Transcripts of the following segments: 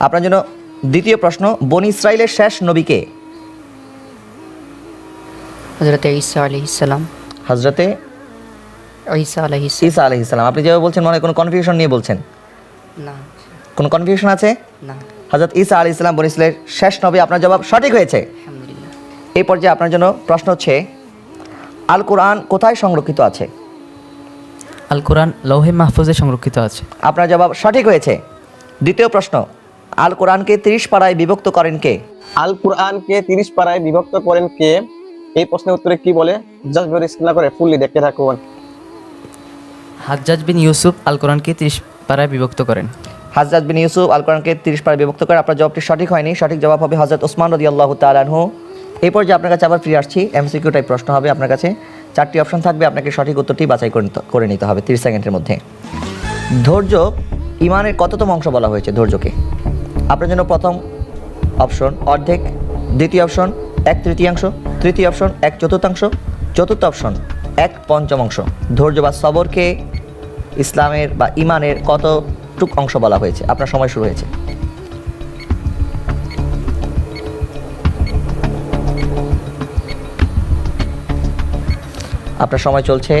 আপনার জন্য দ্বিতীয় প্রশ্ন বন ইসরায়েলের শেষ নবীকে হজরত ঈসা আলহিসাল্লাম হজরতে ঈসা আলহিস ঈসা আলহিসাল্লাম আপনি যেভাবে বলছেন মনে হয় কোনো কনফিউশন নিয়ে বলছেন। না। কোনো কনফিউশন আছে? না। হজরত ঈসা আলি ইসলাম বনি ইসরায়েলের শেষ নবী আপনার জবাব সঠিক হয়েছে। আলহামদুলিল্লাহ। এই পর্যায়ে আপনার জন্য প্রশ্ন হচ্ছে আল কোরআন কোথায় সংরক্ষিত আছে? আল কোরআন লৌহে মাহফুজে সংরক্ষিত আছে। আপনার জবাব সঠিক হয়েছে। দ্বিতীয় প্রশ্ন আল কোরআনকে তিরিশ পাড়ায় বিভক্ত করেন কে? আল কুরআনকে তিরিশ পাড়ায় বিভক্ত করেন কে? এই প্রশ্নের উত্তরে কি বলে? ভিডিও করে ফুললি দেখতে থাকুন। হাজ্জাজ বিন ইউসুফ আল কোরআনকে তিরিশ পাড়ায় বিভক্ত করেন। হাজরত বিন ইউসুফ আল কোরআনকে তিরিশ পাড়ায় বিভক্ত করে আপনার জবাবটি সঠিক হয়নি। সঠিক জবাব হবে হজরত ওসমান রদি আল্লাহ তালানহু এই পর্যায়ে আপনার কাছে আবার ফিরে আসছি। এমসিকিউ টাইপ প্রশ্ন হবে আপনার কাছে। চারটি অপশন থাকবে। আপনাকে সঠিক উত্তরটি বাছাই করে নিতে- করে নিতে হবে। তিরিশ সেকেন্ডের মধ্যে। ধৈর্য ইমানের কততম অংশ বলা হয়েছে ধৈর্যকে? আপনার জন্য প্রথম অপশন অর্ধেক, দ্বিতীয় অপশন এক তৃতীয়াংশ, তৃতীয় অপশন এক চতুর্থাংশ, চতুর্থ অপশন এক পঞ্চমাংশ। ধৈর্য বা সবরকে ইসলামের বা ইমানের কতটুক অংশ বলা হয়েছে? আপনার সময় শুরু হয়েছে। আপনার সময় চলছে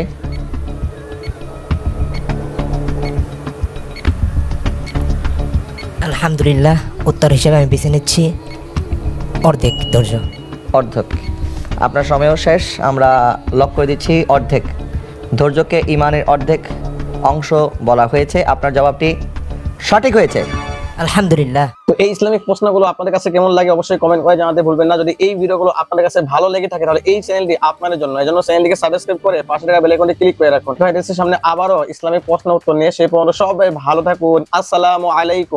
আলহামদুলিল্লাহ উত্তর হিসেবে আমি বেছে নিচ্ছি অর্ধেক ধৈর্য। অর্ধেক। আপনার সময়ও শেষ আমরা লক করে দিচ্ছি অর্ধেক। ধৈর্যকে ইমানের অর্ধেক অংশ বলা হয়েছে। আপনার জবাবটি সঠিক হয়েছে। আলহামদুলিল্লাহ। তো এই ইসলামিক প্রশ্নগুলো আপনাদের কাছে কেমন লাগে অবশ্যই কমেন্ট করে জানাতে ভুলবেন না। যদি এই ভিডিওগুলো আপনাদের কাছে ভালো লেগে থাকে তাহলে এই চ্যানেলটি আপনাদের জন্য। এই জন্য চ্যানেলটিকে সাবস্ক্রাইব করে পাশে থাকা বেল আইকনটি ক্লিক করে রাখুন। সামনে আবারও ইসলামিক প্রশ্ন উত্তর নিয়ে সেই পর্যন্ত সবাই ভালো থাকুন। আসসালামু আলাইকুম।